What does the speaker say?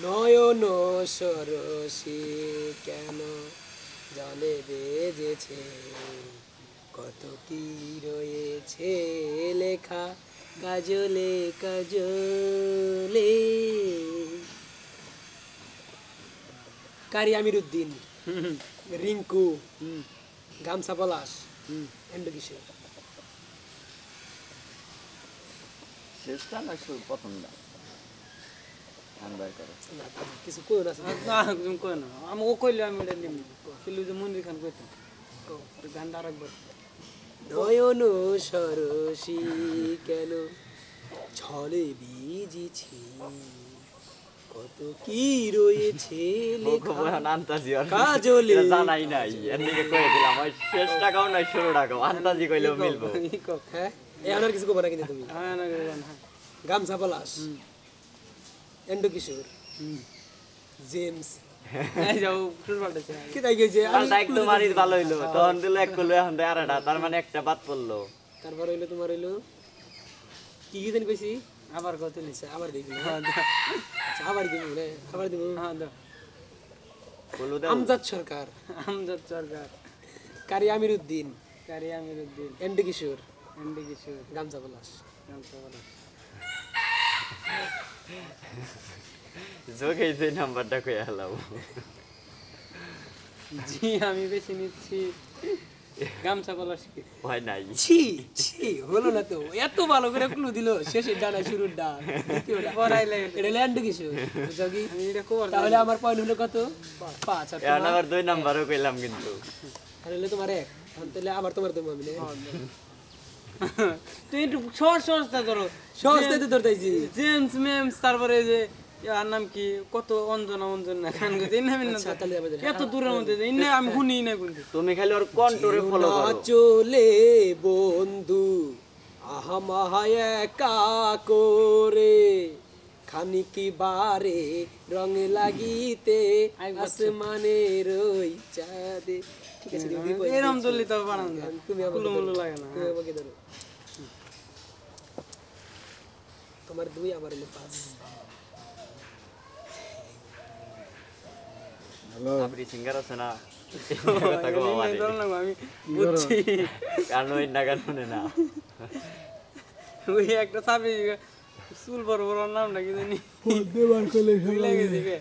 নয়ন সরসী কেন জলে বেজেছে? কত কি রয়েছে লেখা? কাজলে কাজলে। কারি আমির উদ্দিন রিঙ্কু, গামছা পলাশ, এন্ড কিসে শেষটা না প্রথমটা? গান বার করো কিছু কই না না তুমি কই না। আমি ও কইলে আমি এটা নিম। কিন্তু যে মন্দির খান কইতাম গানটা আরেকবার। নয়ন সরসী কেন ছলে বীজিছি কত কি রয়েছে লেখা? ভগবান আন্তাজি আর কাজলে। জানাই নাই। এদিকে কয়ে দিলাম ওই শেষ টাকাও নাই শুরু টাকাও। আন্তাজি কইলেও মিলবো। হ্যাঁ? এ আমার কিছু কবে না কিন্তু তুমি? হ্যাঁ না গান হ্যাঁ। গামছা পলাশ। এন্ডো কিশোর। জেমস। ভালো হইল। তখন দিল এক করল এখন আরেকটা তার মানে একটা বাদ পড়ল। তারপর হইল তোমার হইল? কি কি জানি কইছি? আবার কত লিছে আচ্ছা আবার দেখি হ্যাঁ দাও। আচ্ছা আবার দিব রে আবার দিব। হ্যাঁ দাও। বলু দাও আমজাদ সরকার। আমজাদ সরকার। কারি আমির উদ্দিন কারি আমির উদ্দিন এন্ডো কিশোর। এন্ডি কিশোর। গামছা পলাশ। গামছা বলা যোগে যে নাম্বারটা কয়ে জি আমি বেছে নিচ্ছি। গামছা হয় নাই। ছি ছি হলো না তো। এত ভালো করে ক্লু দিল শেষের ডানা শুরুর ডান। পড়াইলে এটা ল্যান্ড কিছু খবর তাহলে আমার পয়েন্ট হলো কত? পাঁচ আর আবার দুই নাম্বারও কইলাম কিন্তু। আর হলো তোমার এক। তাহলে আবার তোমার তুমি আমি তুই একটু সহজ সহজটা ধরো। সহজটাই তো ধরতেছি জেমস মেমস তারপরে যে আর নাম কি? কত অঞ্জনা অঞ্জনা গান গাইছে এই নামের নাম আচ্ছা এত দূরের মধ্যে যে ইন্নে আমি শুনি না কিন্তু তুমি খালি ওর কন্ট্রোলে ফলো করো। চলে বন্ধু আহা একা করে খানিকি বারে রং লাগিতে আসমানের ওই চাঁদে ঠিক আছে এরম তো বানান তুমি। লাগে না। তুমি আমাকে ধরো। তোমার দুই আমার হলো পাঁচ। আপনি সিঙ্গার আছে না? ইন্নে ধরো আমি বুঝছি। কারণ ওই না শুনে না। ওই একটা চাবি চুল বড় বড় নামটা কি জানি। ভুলে গেছি গে